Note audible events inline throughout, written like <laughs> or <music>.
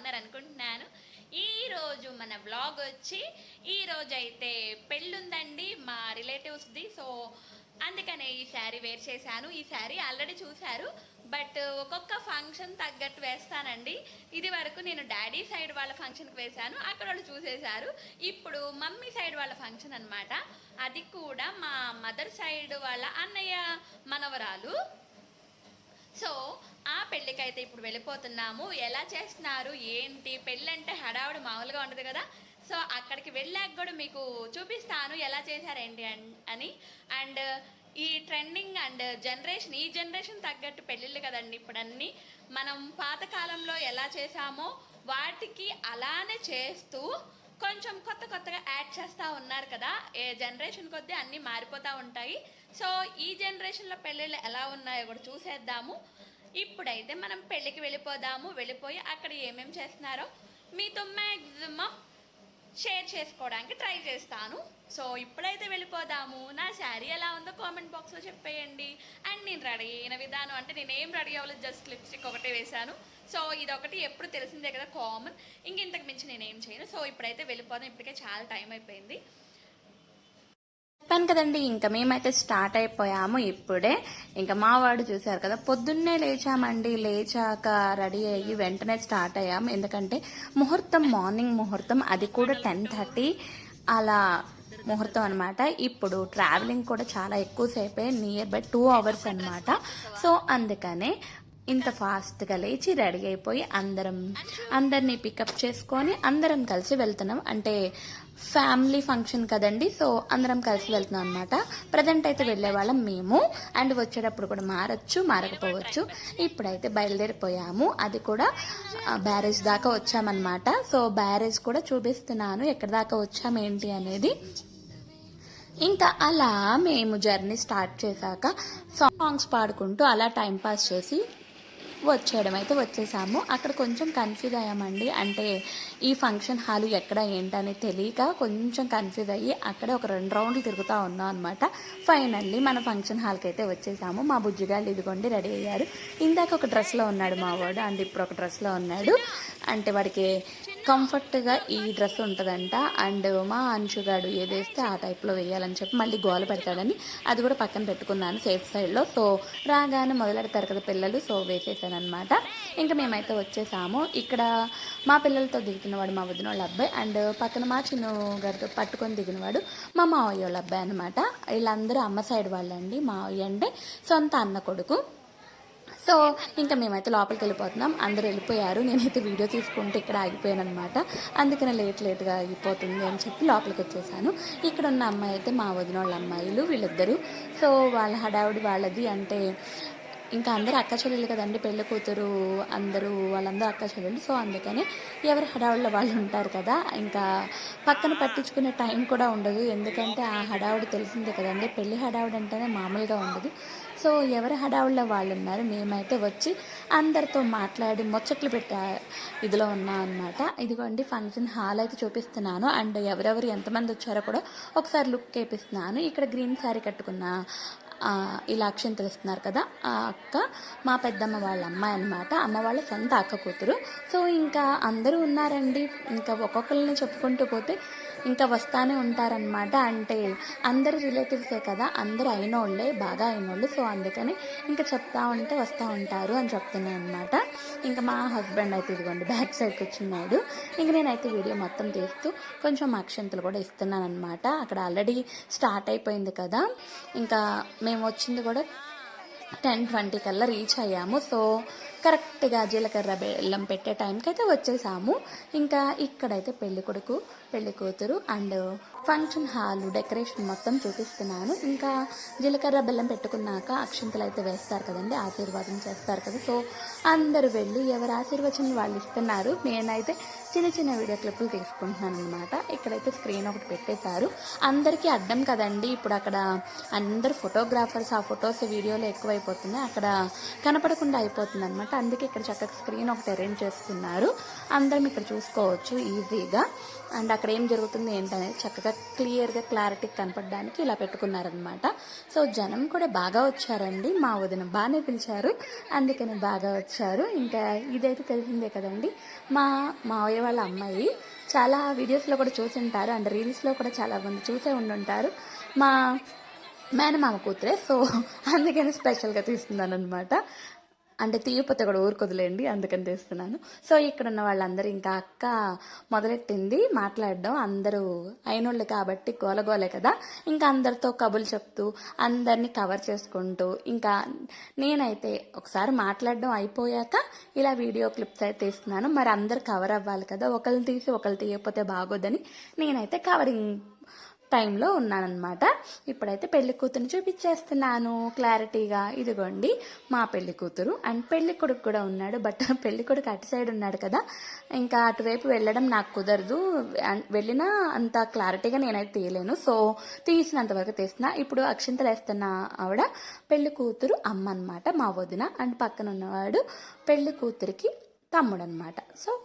బాగున్నారు అనుకుంటున్నాను ఈ రోజు మన బ్లాగ్ వచ్చి ఈ అయితే పెళ్ళుందండి మా రిలేటివ్స్ది. సో అందుకనే ఈ శారీ వేర్ చేశాను. ఈ శారీ ఆల్రెడీ చూశారు. బట్ ఒక్కొక్క ఫంక్షన్ తగ్గట్టు వేస్తానండి. ఇది వరకు నేను డాడీ సైడ్ వాళ్ళ ఫంక్షన్కి వేశాను. అక్కడ వాళ్ళు చూసేశారు. ఇప్పుడు మమ్మీ సైడ్ వాళ్ళ ఫంక్షన్ అన్నమాట. అది కూడా మా మదర్ సైడ్ వాళ్ళ అన్నయ్య మనవరాలు. సో ఆ పెళ్ళికైతే ఇప్పుడు వెళ్ళిపోతున్నాము. ఎలా చేస్తున్నారు? ఏంటి? పెళ్ళి అంటే హడావుడు మామూలుగా ఉండదు కదా. సో అక్కడికి వెళ్ళాక కూడా మీకు చూపిస్తాను ఎలా చేశారేంటి అని అండ్ ఈ ట్రెండింగ్ అండ్ జనరేషన్ ఈ జనరేషన్ తగ్గట్టు పెళ్ళిళ్ళు కదండి ఇప్పుడు అన్ని మనం పాతకాలంలో ఎలా చేసామో వాటికి అలానే చేస్తూ కొంచెం కొత్త కొత్తగా యాడ్ చేస్తూ ఉన్నారు కదా. ఏ జనరేషన్ కొద్దీ అన్నీ మారిపోతూ ఉంటాయి. సో ఈ జనరేషన్లో పెళ్ళిళ్ళు ఎలా ఉన్నాయో కూడా చూసేద్దాము. ఇప్పుడైతే మనం పెళ్ళికి వెళ్ళిపోదాము. వెళ్ళిపోయి అక్కడ ఏమేమి చేస్తున్నారో మీతో మ్యాక్సిమం షేర్ చేసుకోవడానికి ట్రై చేస్తాను. సో ఇప్పుడైతే వెళ్ళిపోదాము. నా శారీ ఎలా ఉందో కామెంట్ బాక్స్లో చెప్పేయండి. అండ్ నేను రెడీ అయిన విధానం అంటే నేను ఏం రెడీ అవ్వలేదు జస్ట్ లిప్స్టిక్ ఒకటే వేశాను. సో ఇది ఒకటి ఎప్పుడు తెలిసిందే కదా కామన్ ఇంక ఇంతకు మించి నేను ఏం చేయను. సో ఇప్పుడైతే వెళ్ళిపోదాం. ఇప్పటికే చాలా టైం అయిపోయింది. చెప్పాను కదండి ఇంకా మేమైతే స్టార్ట్ అయిపోయాము ఇప్పుడే. ఇంకా మా వాడు చూశారు కదా పొద్దున్నే లేచామండి లేచాక రెడీ అయ్యి వెంటనే స్టార్ట్ అయ్యాము. ఎందుకంటే ముహూర్తం మార్నింగ్ ముహూర్తం అది కూడా టెన్ థర్టీ అలా ముహూర్తం అనమాట ఇప్పుడు ట్రావెలింగ్ కూడా చాలా ఎక్కువసేపే నియర్ బై టూ అవర్స్ అనమాట సో అందుకనే ఇంత ఫాస్ట్గా లేచి రెడీ అయిపోయి అందరం అందరినీ పికప్ చేసుకొని అందరం కలిసి వెళ్తున్నాం. అంటే ఫ్యామిలీ ఫంక్షన్ కదండి సో అందరం కలిసి వెళ్తున్నాం అనమాట ప్రజెంట్ అయితే వెళ్ళే వాళ్ళం మేము. అండ్ వచ్చేటప్పుడు కూడా మారచ్చు మారకపోవచ్చు. ఇప్పుడైతే బయలుదేరిపోయాము. అది కూడా బ్యారేజ్ దాకా వచ్చామన్నమాట. సో బ్యారేజ్ కూడా చూపిస్తున్నాను ఎక్కడి దాకా వచ్చాము ఏంటి అనేది. ఇంకా అలా మేము జర్నీ స్టార్ట్ చేశాక సాంగ్స్ పాడుకుంటూ అలా టైం పాస్ చేసి వచ్చేయడం అయితే వచ్చేసాము. అక్కడ కొంచెం కన్ఫ్యూజ్ అయ్యామండి. అంటే ఈ ఫంక్షన్ హాల్ ఎక్కడ ఏంటని తెలియక కొంచెం కన్ఫ్యూజ్ అయ్యి అక్కడే ఒక రెండు రౌండ్లు తిరుగుతూ ఉన్నాం అనమాట ఫైనల్లీ మన ఫంక్షన్ హాల్కి అయితే వచ్చేసాము. మా బుజ్జిగాళ్ళు ఇదిగోండి రెడీ అయ్యారు. ఇందాక ఒక డ్రెస్లో ఉన్నాడు మా వాడు. అండ్ ఇప్పుడు ఒక డ్రెస్లో ఉన్నాడు. అంటే వాడికి కంఫర్ట్గా ఈ డ్రెస్ ఉంటుందంట. అండ్ మా అంచుగాడు ఏదేస్తే ఆ టైప్లో వేయాలని చెప్పి మళ్ళీ గోల పెడతాడని అది కూడా పక్కన పెట్టుకున్నాను సేఫ్ సైడ్లో. సో రాగానే మొదలెడతారు కదా పిల్లలు సో వేసేసాను అనమాట ఇంకా మేమైతే వచ్చేసాము. ఇక్కడ మా పిల్లలతో దిగుతున్నవాడు మా వదిన వాళ్ళ అబ్బాయి. అండ్ పక్కన మా చిన్న గారితో పట్టుకొని దిగినవాడు మా మావయ్య వాళ్ళ అబ్బాయి అనమాట వీళ్ళందరూ అమ్మ సైడ్ వాళ్ళండి మావయ్య అంటే సొంత అన్న కొడుకు. సో ఇంకా మేమైతే లోపలికి వెళ్ళిపోతున్నాం. అందరూ వెళ్ళిపోయారు. నేనైతే వీడియో తీసుకుంటే ఇక్కడ ఆగిపోయాను అనమాట అందుకనే లేట్ లేట్గా ఆగిపోతుంది అని చెప్పి లోపలికి వచ్చేసాను. ఇక్కడ ఉన్న అమ్మాయి అయితే మా వదిన వాళ్ళ అమ్మాయిలు వీళ్ళిద్దరూ. సో వాళ్ళ హడావుడి వాళ్ళది అంటే ఇంకా అందరూ అక్క చెల్లెలు కదండి పెళ్ళి కూతురు అందరూ వాళ్ళందరూ అక్క చెల్లెలు. సో అందుకని ఎవరి హడావుడిలో వాళ్ళు ఉంటారు కదా ఇంకా పక్కన పట్టించుకునే టైం కూడా ఉండదు. ఎందుకంటే ఆ హడావుడి తెలిసిందే కదండి పెళ్ళి హడావుడి అంటేనే మామూలుగా ఉండదు. సో ఎవరి హడావుడిలో వాళ్ళు ఉన్నారు మేమైతే వచ్చి అందరితో మాట్లాడి ముచ్చట్లు పెట్టా ఇదిలో ఉన్నాం అనమాట ఇదిగోండి ఫంక్షన్ హాల్ అయితే చూపిస్తున్నాను. అండ్ ఎవరెవరు ఎంతమంది వచ్చారో కూడా ఒకసారి లుక్ వేపిస్తున్నాను. ఇక్కడ గ్రీన్ శారీ కట్టుకున్న ఇలా అక్షయం తెలుస్తున్నారు కదా ఆ అక్క మా పెద్దమ్మ వాళ్ళ అమ్మాయి అనమాట అమ్మ వాళ్ళ సొంత అక్క కూతురు. సో ఇంకా అందరూ ఉన్నారండి. ఇంకా ఒక్కొక్కరిని చెప్పుకుంటూ పోతే ఇంకా వస్తానే ఉంటారనమాట అంటే అందరు రిలేటివ్సే కదా అందరూ అయినోళ్ళే బాగా అయినోళ్ళు. సో అందుకని ఇంకా చెప్తా ఉంటే వస్తూ ఉంటారు అని చెప్తున్నాయి అనమాట ఇంకా మా హస్బెండ్ అయితే ఇదిగోండి బ్యాక్ సైడ్ కూర్చున్నాడు ఇంక నేనైతే వీడియో మొత్తం తీస్తూ కొంచెం అక్షంతలు కూడా ఇస్తున్నాను అనమాట అక్కడ ఆల్రెడీ స్టార్ట్ అయిపోయింది కదా. ఇంకా మేము వచ్చింది కూడా టెన్ ట్వంటీ కల్లా రీచ్ అయ్యాము. సో కరెక్ట్గా జీలకర్ర బెల్లం పెట్టే టైంకి అయితే వచ్చేసాము. ఇంకా ఇక్కడైతే పెళ్ళి కొడుకు పెళ్ళి కూతురు అండ్ ఫంక్షన్ హాల్ డెకరేషన్ మొత్తం చూపిస్తున్నాను. ఇంకా జీలకర్ర బెల్లం పెట్టుకున్నాక అక్షంతలు అయితే వేస్తారు కదండి ఆశీర్వాదం చేస్తారు కదా. సో అందరూ వెళ్ళి ఎవరు ఆశీర్వచనం వాళ్ళు ఇస్తున్నారు నేనైతే చిన్న చిన్న వీడియో క్లిప్పులు తీసుకుంటున్నాను అనమాట ఇక్కడైతే స్క్రీన్ ఒకటి పెట్టేశారు. అందరికీ అడ్డం కదండి ఇప్పుడు అక్కడ అందరు ఫోటోగ్రాఫర్స్ ఆ ఫొటోస్ వీడియోలు ఎక్కువైపోతున్నాయి అక్కడ కనపడకుండా అయిపోతుంది అనమాట అనమాట అందుకే ఇక్కడ చక్కగా స్క్రీన్ ఒకటి అరేంజ్ చేసుకున్నారు. అందరం ఇక్కడ చూసుకోవచ్చు ఈజీగా అండ్ అక్కడ ఏం జరుగుతుంది ఏంటనేది చక్కగా క్లియర్గా క్లారిటీ కనపడడానికి ఇలా పెట్టుకున్నారనమాట సో జనం కూడా బాగా వచ్చారండి. మా వదిన బాగానే పిలిచారు. అందుకని బాగా వచ్చారు. ఇంకా ఇదైతే తెలిసిందే కదండి. మా మావయ్య వాళ్ళ అమ్మాయి చాలా వీడియోస్లో కూడా చూసి ఉంటారు అండ్ రీల్స్లో కూడా చాలా మంది చూసే ఉండుంటారు. మా మేనమామ కూతురే. సో అందుకని స్పెషల్గా తీస్తున్నాను అనమాట అంటే తీయపోతే కూడా ఊరుకొదిలేండి అందుకని తీస్తున్నాను. సో ఇక్కడ ఉన్న వాళ్ళందరూ ఇంకా అక్క మొదలెట్టింది మాట్లాడడం. అందరూ అయినోళ్ళు కాబట్టి గోలగోలే కదా. ఇంకా అందరితో కబులు చెప్తూ అందరినీ కవర్ చేసుకుంటూ ఇంకా నేనైతే ఒకసారి మాట్లాడడం అయిపోయాక ఇలా వీడియో క్లిప్స్ అయితే ఇస్తున్నాను మరి అందరు కవర్ అవ్వాలి కదా. ఒకరిని తీసి ఒకరు తీయకపోతే బాగోదని నేనైతే కవరింగ్ టైంలో ఉన్నానన్నమాట. ఇప్పుడైతే పెళ్ళి కూతురుని చూపించేస్తున్నాను. క్లారిటీగా ఇదిగోండి మా పెళ్ళి కూతురు. అండ్ పెళ్ళి కొడుకు కూడా ఉన్నాడు బట్ <laughs> పెళ్ళి కొడుకు అటు సైడ్ ఉన్నాడు కదా. ఇంకా అటువైపు వెళ్ళడం నాకు కుదరదు. వెళ్ళినా అంత క్లారిటీగా నేనైతే తీయలేను. సో తీసినంత వరకు తీసిన ఇప్పుడు అక్షింతలు వేస్తున్న ఆవిడ పెళ్ళి కూతురు అమ్మ అనమాట మా వదిన. అండ్ పక్కన ఉన్నవాడు పెళ్ళి కూతురికి తమ్ముడు అనమాట సో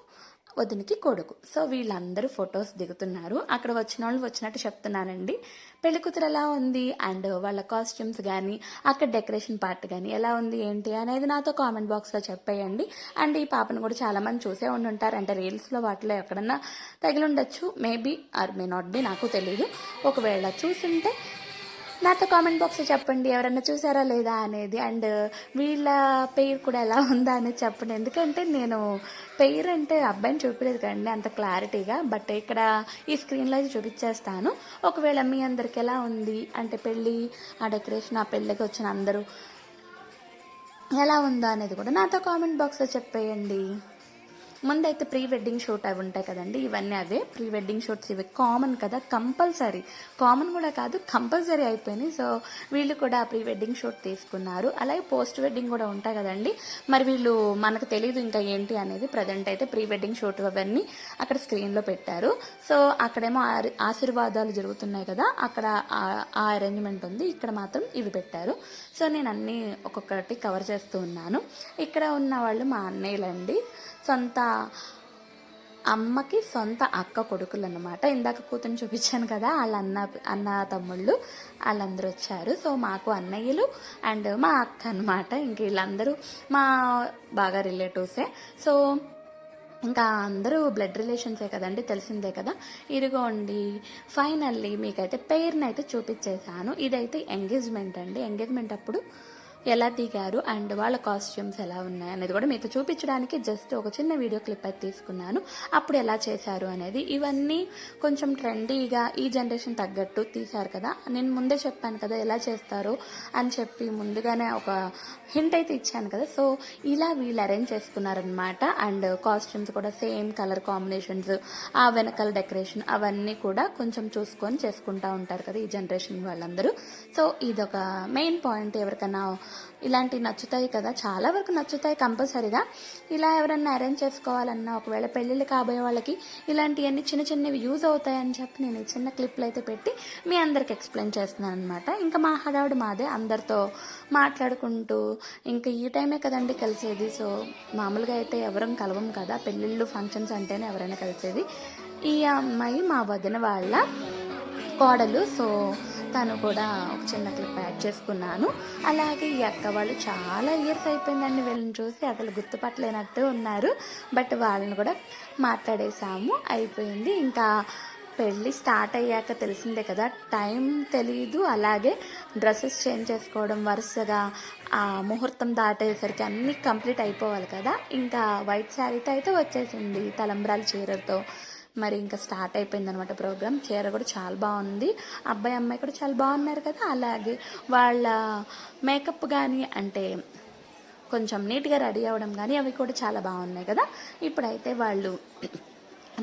వదినికి కొడుకు. సో వీళ్ళందరూ ఫొటోస్ దిగుతున్నారు. అక్కడ వచ్చిన వాళ్ళు వచ్చినట్టు చెప్తున్నానండి పెళ్ళి కూతురు ఎలా ఉంది? అండ్ వాళ్ళ కాస్ట్యూమ్స్ కానీ అక్కడ డెకరేషన్ పార్ట్ కానీ ఎలా ఉంది ఏంటి అనేది నాతో కామెంట్ బాక్స్లో చెప్పేయండి. అండ్ ఈ పాపను కూడా చాలా మంది చూసే ఉండి ఉంటారు అంటే రీల్స్లో వాటిలో ఎక్కడన్నా తగిలి ఉండొచ్చు maybe or may not be నాకు తెలియదు ఒకవేళ చూసుంటే నాతో కామెంట్ బాక్స్లో చెప్పండి ఎవరన్నా చూసారా లేదా అనేది. అండ్ వీళ్ళ పేరు కూడా ఎలా ఉందా అనేది చెప్పండి. ఎందుకంటే నేను పేరు అంటే అబ్బాయిని చూపించలేదు కదండి అంత క్లారిటీగా. బట్ ఇక్కడ ఈ స్క్రీన్లో అయితే చూపించేస్తాను. ఒకవేళ మీ అందరికి ఎలా ఉంది అంటే పెళ్ళి ఆ డెకరేషన్ ఆ పెళ్ళికి వచ్చిన అందరూ ఎలా ఉందా అనేది కూడా నాతో కామెంట్ బాక్స్లో చెప్పేయండి. ముందైతే ప్రీ వెడ్డింగ్ షూట్ అవి ఉంటాయి కదండి ఇవన్నీ అవే. ప్రీ వెడ్డింగ్ షూట్స్ ఇవి కామన్ కదా కంపల్సరీ. కామన్ కూడా కాదు కంపల్సరీ అయిపోయినాయి. సో వీళ్ళు కూడా ప్రీ వెడ్డింగ్ షూట్ తీసుకున్నారు. అలాగే పోస్ట్ వెడ్డింగ్ కూడా ఉంటాయి కదండి. మరి వీళ్ళు మనకు తెలియదు ఇంకా ఏంటి అనేది ప్రజెంట్ అయితే ప్రీ వెడ్డింగ్ షూట్ అవన్నీ అక్కడ స్క్రీన్లో పెట్టారు. సో అక్కడేమో ఆశీర్వాదాలు జరుగుతున్నాయి కదా అక్కడ ఆ- ఆ అరేంజ్మెంట్ ఉంది. ఇక్కడ మాత్రం ఇవి పెట్టారు. సో నేను అన్నీ ఒక్కొక్కటి కవర్ చేస్తూ ఉన్నాను. ఇక్కడ ఉన్న వాళ్ళు మా అన్నయ్యలండి. సొంత అమ్మకి సొంత అక్క కొడుకులు అనమాట ఇందాక కూతురు చూపించాను కదా వాళ్ళ అన్న అన్న తమ్ముళ్ళు వాళ్ళందరూ వచ్చారు. సో మాకు అన్నయ్యలు అండ్ మా అక్క అనమాట ఇంక వీళ్ళందరూ మా బాగా రిలేటివ్సే. సో ఇంకా అందరూ బ్లడ్ రిలేషన్సే కదండి తెలిసిందే కదా. ఇదిగోండి ఫైనల్లీ మీకైతే పేరుని అయితే చూపించేశాను. ఇదైతే ఎంగేజ్మెంట్ అండి. ఎంగేజ్మెంట్ అప్పుడు ఎలా దిగారు అండ్ వాళ్ళ కాస్ట్యూమ్స్ ఎలా ఉన్నాయి అనేది కూడా మీతో చూపించడానికి జస్ట్ ఒక చిన్న వీడియో క్లిప్ అయితే తీసుకున్నాను. అప్పుడు ఎలా చేశారు అనేది ఇవన్నీ కొంచెం ట్రెండీగా ఈ జనరేషన్ తగ్గట్టు తీశారు కదా. నేను ముందే చెప్పాను కదా ఎలా చేస్తారు అని చెప్పి ముందుగానే ఒక హింట్ అయితే ఇచ్చాను కదా. సో ఇలా వీళ్ళు అరేంజ్ చేసుకున్నారనమాట అండ్ కాస్ట్యూమ్స్ కూడా సేమ్ కలర్ కాంబినేషన్స్ ఆ వెనకాల డెకరేషన్ అవన్నీ కూడా కొంచెం చూసుకొని చేసుకుంటా ఉంటారు కదా ఈ జనరేషన్ వాళ్ళందరూ. సో ఇదొక మెయిన్ పాయింట్ ఎవరికైనా ఇలాంటివి నచ్చుతాయి కదా. చాలా వరకు నచ్చుతాయి కంపల్సరీగా. ఇలా ఎవరన్నా అరేంజ్ చేసుకోవాలన్నా ఒకవేళ పెళ్ళిళ్ళు కాబోయే వాళ్ళకి ఇలాంటివన్నీ చిన్న చిన్నవి యూజ్ అవుతాయని చెప్పి నేను చిన్న క్లిప్లు అయితే పెట్టి మీ అందరికి ఎక్స్ప్లెయిన్ చేస్తున్నాను అనమాట ఇంకా మా హడావుడు మాదే అందరితో మాట్లాడుకుంటూ ఇంకా ఈ టైమే కదండి కలిసేది. సో మామూలుగా అయితే ఎవరం కలవం కదా. పెళ్ళిళ్ళు ఫంక్షన్స్ అంటేనే ఎవరైనా కలిసేది. ఈ అమ్మాయి మా వదిన వాళ్ళ కోడలు. సో తను కూడా ఒక చిన్న క్లిప్ యాడ్ చేసుకున్నాను. అలాగే ఈ అక్క వాళ్ళు చాలా ఇయర్స్ అయిపోయిందండి వీళ్ళని చూసి అసలు గుర్తుపట్టలేనట్టు ఉన్నారు. బట్ వాళ్ళని కూడా మాట్లాడేసాము అయిపోయింది. ఇంకా పెళ్ళి స్టార్ట్ అయ్యాక తెలిసిందే కదా టైం తెలీదు. అలాగే డ్రెస్సెస్ చేంజ్ చేసుకోవడం వరుసగా ఆ ముహూర్తం దాటేసరికి అన్నీ కంప్లీట్ అయిపోవాలి కదా. ఇంకా వైట్ శారీతో అయితే వచ్చేసింది తలంబ్రాల చీరతో. మరి ఇంకా స్టార్ట్ అయిపోయింది అనమాట ప్రోగ్రామ్ చీర కూడా చాలా బాగుంది. అబ్బాయి అమ్మాయి కూడా చాలా బాగున్నారు కదా. అలాగే వాళ్ళ మేకప్ కానీ అంటే కొంచెం నీట్గా రెడీ అవ్వడం కానీ అవి కూడా చాలా బాగున్నాయి కదా. ఇప్పుడైతే వాళ్ళు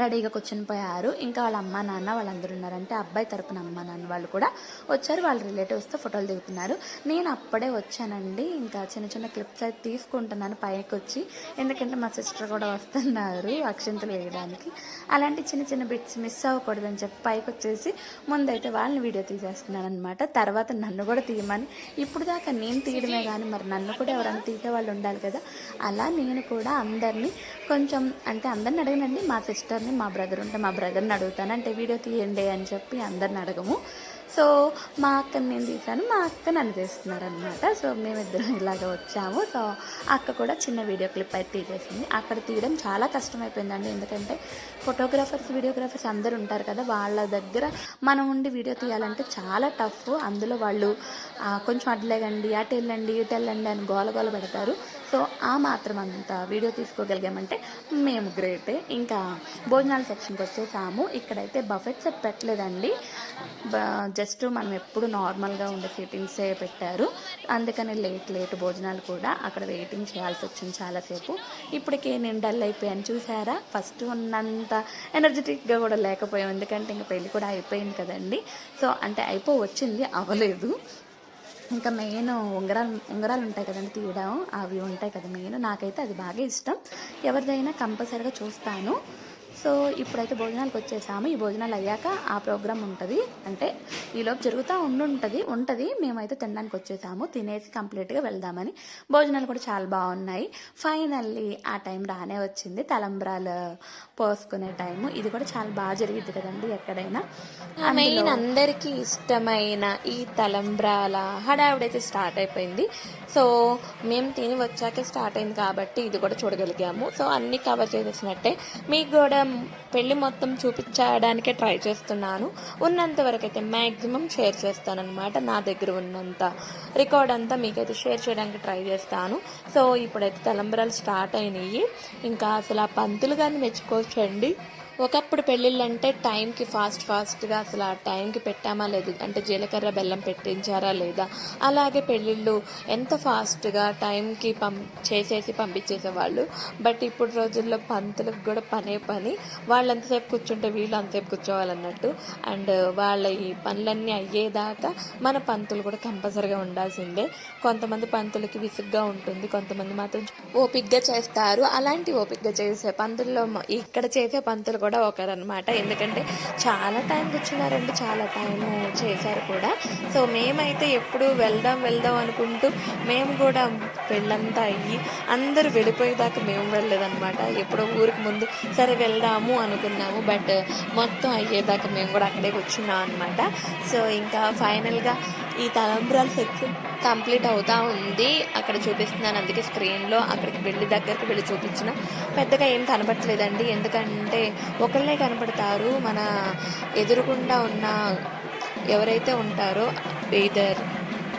రెడీగా కూర్చొని పోయారు. ఇంకా వాళ్ళ అమ్మ నాన్న వాళ్ళందరూ ఉన్నారు అంటే అబ్బాయి తరపున అమ్మ నాన్న వాళ్ళు కూడా వచ్చారు. వాళ్ళ రిలేటివ్స్తో ఫోటోలు దిగుతున్నారు. నేను అప్పుడే వచ్చానండి. ఇంకా చిన్న చిన్న క్లిప్స్ అయితే తీసుకుంటున్నాను పైకి వచ్చి ఎందుకంటే మా సిస్టర్ కూడా వస్తున్నారు అక్షంతలు వేయడానికి. అలాంటి చిన్న చిన్న బిట్స్ మిస్ అవ్వకూడదని చెప్పి పైకి వచ్చేసి ముందైతే వాళ్ళని వీడియో తీసేస్తున్నాను అనమాట తర్వాత నన్ను కూడా తీయమని. ఇప్పుడు దాకా నేను తీయడమే కానీ మరి నన్ను కూడా ఎవరైనా తీసే వాళ్ళు ఉండాలి కదా. అలా నేను కూడా అందరినీ కొంచెం అంటే అందరిని అడగనండి మా సిస్టర్ ఉంటుంది మా బ్రదర్ ఉంటే మా బ్రదర్ని అడుగుతాను. అంటే వీడియో తీయండి అని చెప్పి అందరిని అడగము. సో మా అక్కని నేను తీశాను. మా అక్క నన్ను తీస్తున్నారు అనమాట సో మేమిద్దరం ఇలాగ వచ్చాము. సో అక్క కూడా చిన్న వీడియో క్లిప్ అయితే తీసేసింది. అక్కడ తీయడం చాలా కష్టమైపోయిందండి. ఎందుకంటే ఫోటోగ్రాఫర్స్ వీడియోగ్రాఫర్స్ అందరు ఉంటారు కదా వాళ్ళ దగ్గర మనం ఉండి వీడియో తీయాలంటే చాలా టఫ్. అందులో వాళ్ళు కొంచెం అడ్లేగండి అటు వెళ్ళండి ఇటు వెళ్ళండి అని గోల గోల పెడతారు. సో ఆ మాత్రం అంత వీడియో తీసుకోగలిగామంటే మేము గ్రేటే. ఇంకా భోజనాల సెక్షన్కి వచ్చేసాము. ఇక్కడైతే బఫెట్ సెట్ పెట్టలేదండి జస్ట్ మనం ఎప్పుడు నార్మల్గా ఉండే సిట్టింగ్సే పెట్టారు. అందుకని లేట్ లేట్ భోజనాలు కూడా అక్కడ వెయిటింగ్ చేయాల్సి వచ్చింది చాలాసేపు. ఇప్పటికే నేను డల్ అయిపోయాను చూసారా ఫస్ట్ ఉన్నంత ఎనర్జెటిక్గా కూడా లేకపోయాం. ఎందుకంటే ఇంకా పెళ్ళి కూడా అయిపోయింది కదండి. సో అంటే అయిపో వచ్చింది అవ్వలేదు. ఇంకా మెయిన్ ఉంగరాలు ఉంగరాలు ఉంటాయి కదండి తీయడం అవి ఉంటాయి కదా మెయిన్. నాకైతే అది బాగా ఇష్టం. ఎవరిదైనా కంపల్సరీగా చూస్తాను. సో ఇప్పుడైతే భోజనాలకు వచ్చేసాము ఈ భోజనాలు అయ్యాక ఆ ప్రోగ్రామ్ ఉంటుంది. అంటే ఈలోపు జరుగుతూ ఉండుంటుంది. ఉంటుంది. మేమైతే తినడానికి వచ్చేసాము తినేసి కంప్లీట్గా వెళ్దామని భోజనాలు కూడా చాలా బాగున్నాయి ఫైనల్లీ ఆ టైం రానే వచ్చింది. తలంబ్రాలు పోసుకునే టైము. ఇది కూడా చాలా బాగా జరిగింది కదండి ఎక్కడైనా. మెయిన్ అందరికీ ఇష్టమైన ఈ తలంబ్రాల హడావిడైతే స్టార్ట్ అయిపోయింది. సో మేము తిని వచ్చాక స్టార్ట్ అయింది కాబట్టి ఇది కూడా చూడగలిగాము. సో అన్ని కవర్ చేసేసినట్టే. మీకు కూడా పెళ్ళి మొత్తం చూపించడానికే ట్రై చేస్తున్నాను. ఉన్నంత వరకు అయితే మ్యాక్సిమం షేర్ చేస్తాను అనమాట నా దగ్గర ఉన్నంత. రికార్డ్ అంతా మీకైతే షేర్ చేయడానికి ట్రై చేస్తాను. సో ఇప్పుడైతే తలంబరాలు స్టార్ట్ అయినాయి. ఇంకా అసలు ఆ పంతులు కానీ మెచ్చుకోవచ్చండి? ఒకప్పుడు పెళ్ళిళ్ళంటే టైంకి ఫాస్ట్ ఫాస్ట్గా అసలు ఆ టైంకి పెట్టామా లేదు? అంటే జీలకర్ర బెల్లం పెట్టించారా లేదా? అలాగే పెళ్ళిళ్ళు ఎంత ఫాస్ట్గా టైంకి పం చేసేసి పంపించేసేవాళ్ళు. బట్ ఇప్పుడు రోజుల్లో పంతులకు కూడా పనే పని. వాళ్ళు ఎంతసేపు కూర్చుంటే వీళ్ళు అంతసేపు కూర్చోవాలన్నట్టు. అండ్ వాళ్ళ ఈ పనులన్నీ అయ్యేదాకా మన పంతులు కూడా కంపల్సరిగా ఉండాల్సిందే. కొంతమంది పంతులకి విసుగ్గా ఉంటుంది. కొంతమంది మాత్రం ఓపిక్గా చేస్తారు. అలాంటి ఓపిక్గా చేసే పంతుల్లో ఇక్కడ చేసే పంతులు కూడా ఒకరనమాట ఎందుకంటే చాలా టైం కూర్చున్నారండి చాలా టైం చేశారు కూడా. సో మేమైతే ఎప్పుడు వెళ్దాం వెళ్దాం అనుకుంటూ మేము కూడా పెళ్ళంతా అయ్యి అందరూ వెళ్ళిపోయేదాకా మేము వెళ్ళలేదన్నమాట. ఎప్పుడో ఊరికి ముందు సరే వెళ్దాము అనుకున్నాము బట్ మొత్తం అయ్యేదాకా మేము కూడా అక్కడే కూర్చున్నాం అనమాట సో ఇంకా ఫైనల్గా ఈ తలంబ్రాల సెక్షన్ కంప్లీట్ అవుతా ఉంది. అక్కడ చూపిస్తున్నాను. అందుకే స్క్రీన్లో అక్కడికి వెళ్ళి దగ్గరికి వెళ్ళి చూపించిన. పెద్దగా ఏం కనపడలేదండి ఎందుకంటే ఒకళ్ళే కనపడతారు. మన ఎదురుగుండా ఉన్న ఎవరైతే ఉంటారో ఇదర్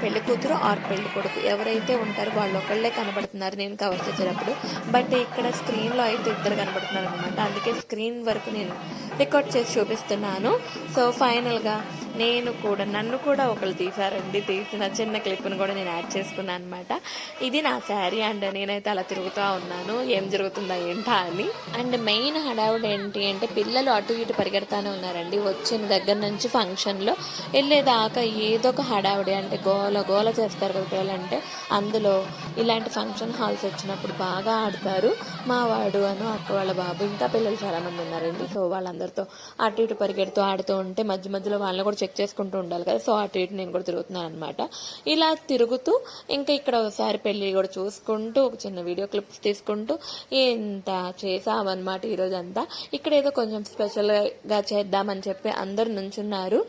పెళ్ళి కూతురు ఆర్ పెళ్ళి కొడుకు ఎవరైతే ఉంటారో వాళ్ళు ఒకళ్ళే కనబడుతున్నారు నేను కవర్ చేసేటప్పుడు. బట్ ఇక్కడ స్క్రీన్లో అయితే ఇద్దరు కనబడుతున్నారు అనమాట అందుకే స్క్రీన్ వరకు నేను రికార్డ్ చేసి చూపిస్తున్నాను. సో ఫైనల్గా నేను కూడా నన్ను కూడా ఒకళ్ళు తీశారండి. తీసిన చిన్న క్లిప్ను కూడా నేను యాడ్ చేసుకున్నాను అనమాట ఇది నా శారీ అండ్ నేనైతే అలా తిరుగుతూ ఉన్నాను. ఏం జరుగుతుందా ఏంటా అని. అండ్ మెయిన్ హడావుడు ఏంటి అంటే పిల్లలు అటు ఇటు పరిగెడతానే ఉన్నారండి. వచ్చిన దగ్గర నుంచి ఫంక్షన్లో వెళ్ళేదాకా ఏదో ఒక హడావుడి అంటే గోల గోల చేస్తారు కదా పిల్లలంటే. అందులో ఇలాంటి ఫంక్షన్ హాల్స్ వచ్చినప్పుడు బాగా ఆడతారు. మా వాడు అను అక్క వాళ్ళ బాబు ఇంకా పిల్లలు చాలా మంది ఉన్నారండి. సో వాళ్ళందరితో అటు ఇటు పరిగెడుతూ ఆడుతూ ఉంటే మధ్య మధ్యలో వాళ్ళని కూడా చెక్ చేసుకుంటూ ఉండాలి కదా. సో అటు ఇటు నేను కూడా తిరుగుతున్నాను అనమాట ఇలా తిరుగుతూ ఇంకా ఇక్కడ ఒకసారి పెళ్ళి కూడా చూసుకుంటూ ఒక చిన్న వీడియో క్లిప్స్ తీసుకుంటూ ఎంత చేసామన్నమాట ఈరోజు అంతా ఇక్కడ ఏదో కొంచెం స్పెషల్గా చేద్దామని చెప్పి అందరు నుంచున్నారు.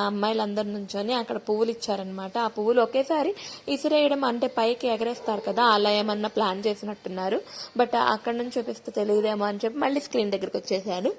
అమ్మాయిలు అమ్మాయిలందరు నుంచొని అక్కడ పువ్వులు ఇచ్చారనమాట ఆ పువ్వులు ఒకేసారి ఇసిరేయడం అంటే పైకి ఎగరేస్తారు కదా అలా ఏమన్నా ప్లాన్ చేసినట్టున్నారు. బట్ అక్కడ నుంచి చూపిస్తే తెలియదేమో అని చెప్పి మళ్ళీ స్క్రీన్ దగ్గరికి వచ్చేసాను.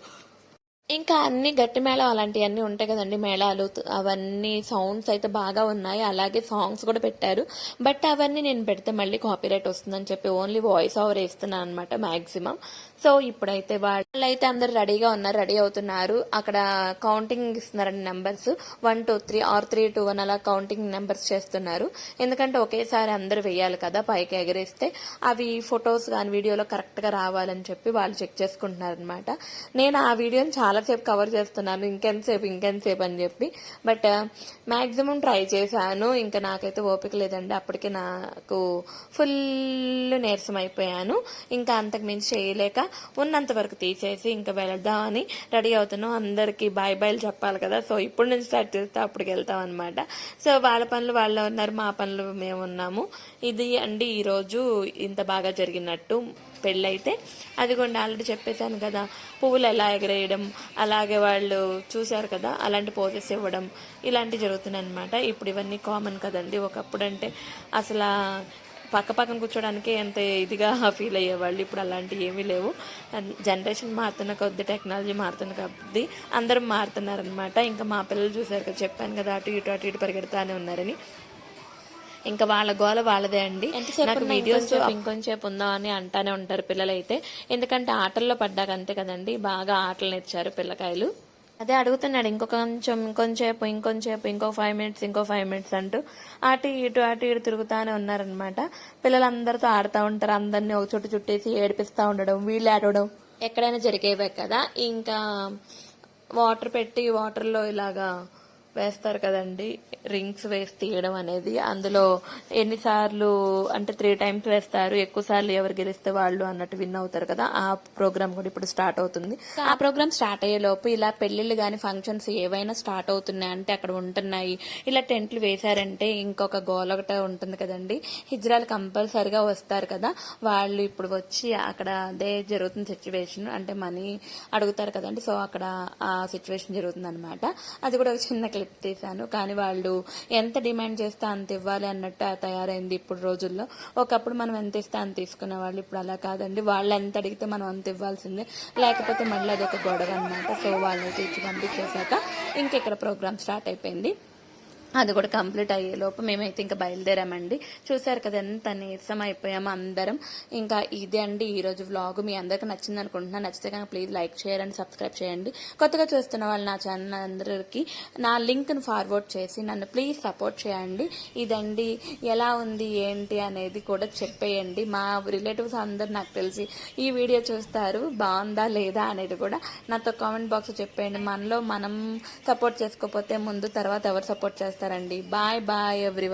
ఇంకా అన్ని గట్టి మేళం అలాంటివన్నీ ఉంటాయి కదండి మేళాలు అవన్నీ సౌండ్స్ అయితే బాగా ఉన్నాయి. అలాగే సాంగ్స్ కూడా పెట్టారు. బట్ అవన్నీ నేను పెడితే మళ్ళీ కాపీరైట్ వస్తుందని చెప్పి ఓన్లీ వాయిస్ ఓవర్ వేస్తున్నాను అనమాట మ్యాక్సిమం సో ఇప్పుడైతే వాళ్ళు అయితే అందరు రెడీగా ఉన్నారు రెడీ అవుతున్నారు. అక్కడ కౌంటింగ్ ఇస్తున్నారండి numbers one two three or three two one అలా కౌంటింగ్ నెంబర్స్ చేస్తున్నారు. ఎందుకంటే ఒకేసారి అందరు వేయాలి కదా పైకి ఎగరేస్తే. అవి ఫొటోస్ కానీ వీడియోలో కరెక్ట్గా రావాలని చెప్పి వాళ్ళు చెక్ చేసుకుంటున్నారు అనమాట నేను ఆ వీడియోని చాలాసేపు కవర్ చేస్తున్నాను. ఇంకెంతసేపు ఇంకెంతసేపు అని చెప్పి. బట్ మ్యాక్సిమం ట్రై చేశాను. ఇంకా నాకైతే ఓపిక లేదండి. అప్పటికే నాకు ఫుల్ నీరసం అయిపోయాను. ఇంకా అంతకు మించి చేయలేక ఉన్నంత వరకు తీసేసి ఇంకా వెళదామని రెడీ అవుతున్నాం. అందరికి బాయ్ బాయ్లు చెప్పాలి కదా. సో ఇప్పుడు నుంచి స్టార్ట్ చేస్తే అప్పటికి వెళ్తాం అనమాట సో వాళ్ళ పనులు వాళ్ళు ఉన్నారు. మా పనులు మేము ఉన్నాము. ఇది అండి ఈరోజు ఇంత బాగా జరిగినట్టు పెళ్ళైతే. అదిగోండి ఆల్రెడీ చెప్పేశాను కదా. పువ్వులు ఎలా ఎగరేయడం అలాగే వాళ్ళు చూశారు కదా అలాంటి పోజెస్ ఇవ్వడం ఇలాంటివి జరుగుతున్నాయి అనమాట ఇప్పుడు ఇవన్నీ కామన్ కదండి. ఒకప్పుడు అంటే అసలు పక్క పక్కన కూర్చోడానికి ఎంత ఇదిగా <laughs> ఫీల్ అయ్యేవాళ్ళు. ఇప్పుడు అలాంటివి ఏమీ లేవు. జనరేషన్ మారుతున్న కొద్ది టెక్నాలజీ మారుతున్న కొద్ది అందరం మారుతున్నారనమాట ఇంకా మా పిల్లలు చూసారు కదా చెప్పాను కదా అటు ఇటు అటు ఇటు పరిగెడతానే ఉన్నారని. ఇంకా వాళ్ళ గోల వాళ్ళదే అండి. నాకు వీడియోస్ ఇంకొంచేపు ఉందా అని అంటానే ఉంటారు పిల్లలైతే. ఎందుకంటే ఆటల్లో పడ్డాక అంతే కదండి బాగా ఆటలు నేర్చారు పిల్లకాయలు. అదే అడుగుతున్నాడు ఇంకొక కొంచెం ఇంకొంచేపు ఇంకొంచేపు ఇంకో ఫైవ్ మినిట్స్ ఇంకో ఫైవ్ మినిట్స్ అంటూ అటు ఇటు అటు ఇటు తిరుగుతానే ఉన్నారనమాట పిల్లలందరితో ఆడుతూ ఉంటారు అందరినీ ఒక చుట్టు చుట్టేసి ఏడిపిస్తూ ఉండడం వీళ్ళు ఆడడం ఎక్కడైనా జరిగేవే కదా. ఇంకా వాటర్ పెట్టి వాటర్లో ఇలాగా వేస్తారు కదండి రింగ్స్ వేసి తీయడం అనేది. అందులో ఎన్నిసార్లు అంటే త్రీ టైమ్స్ వేస్తారు ఎక్కువ సార్లు ఎవరు గెలిస్తే వాళ్ళు అన్నట్టు విన్ అవుతారు కదా. ఆ ప్రోగ్రామ్ కూడా ఇప్పుడు స్టార్ట్ అవుతుంది. ఆ ప్రోగ్రామ్ స్టార్ట్ అయ్యే లోపు ఇలా పెళ్ళిళ్ళు కానీ ఫంక్షన్స్ ఏవైనా స్టార్ట్ అవుతున్నాయి అంటే అక్కడ ఉంటున్నాయి. ఇలా టెంట్లు వేశారంటే ఇంకొక గోల ఒకటే ఉంటుంది కదండి. హిజ్రాలు కంపల్సరిగా వస్తారు కదా. వాళ్ళు ఇప్పుడు వచ్చి అక్కడ అదే జరుగుతుంది సిచ్యువేషన్ అంటే మనీ అడుగుతారు కదండి. సో అక్కడ ఆ సిచ్యువేషన్ జరుగుతుంది అనమాట అది కూడా ఒక చిన్న క్లిప్ తీశాను కానీ వాళ్ళు ఎంత డిమాండ్ చేస్తే అంత ఇవ్వాలి అన్నట్టు తయారైంది ఇప్పుడు రోజుల్లో. ఒకప్పుడు మనం ఎంత ఇస్తే అంత తీసుకునే వాళ్ళు ఇప్పుడు అలా కాదండి. వాళ్ళు ఎంత అడిగితే మనం అంత ఇవ్వాల్సిందే. లేకపోతే మళ్ళీ అదొక గొడవ అనమాట సో వాళ్ళకి ఇచ్చి పంపించేశాక ఇంకెక్కడ ప్రోగ్రామ్ స్టార్ట్ అయిపోయింది. అది కూడా కంప్లీట్ అయ్యే లోపు మేమైతే ఇంకా బయలుదేరామండి. చూసారు కదా ఎంత నీరసం అయిపోయాము అందరం. ఇంకా ఇదే అండి ఈ రోజు వ్లాగ్ మీ అందరికి నచ్చింది అనుకుంటున్నా. నచ్చితే కనుక ప్లీజ్ లైక్ చేయండి సబ్స్క్రైబ్ చేయండి. కొత్తగా చూస్తున్న వాళ్ళు నా ఛానల్ అందరికీ నా లింక్ను ఫార్వర్డ్ చేసి నన్ను ప్లీజ్ సపోర్ట్ చేయండి. ఇదండి ఎలా ఉంది ఏంటి అనేది కూడా చెప్పేయండి. మా రిలేటివ్స్ అందరు నాకు తెలిసి ఈ వీడియో చూస్తారు బాగుందా లేదా అనేది కూడా నాతో కామెంట్ బాక్స్ చెప్పేయండి. మనలో మనం సపోర్ట్ చేసుకోకపోతే ముందు తర్వాత ఎవరు సపోర్ట్ చేస్తారండి. Bye bye everyone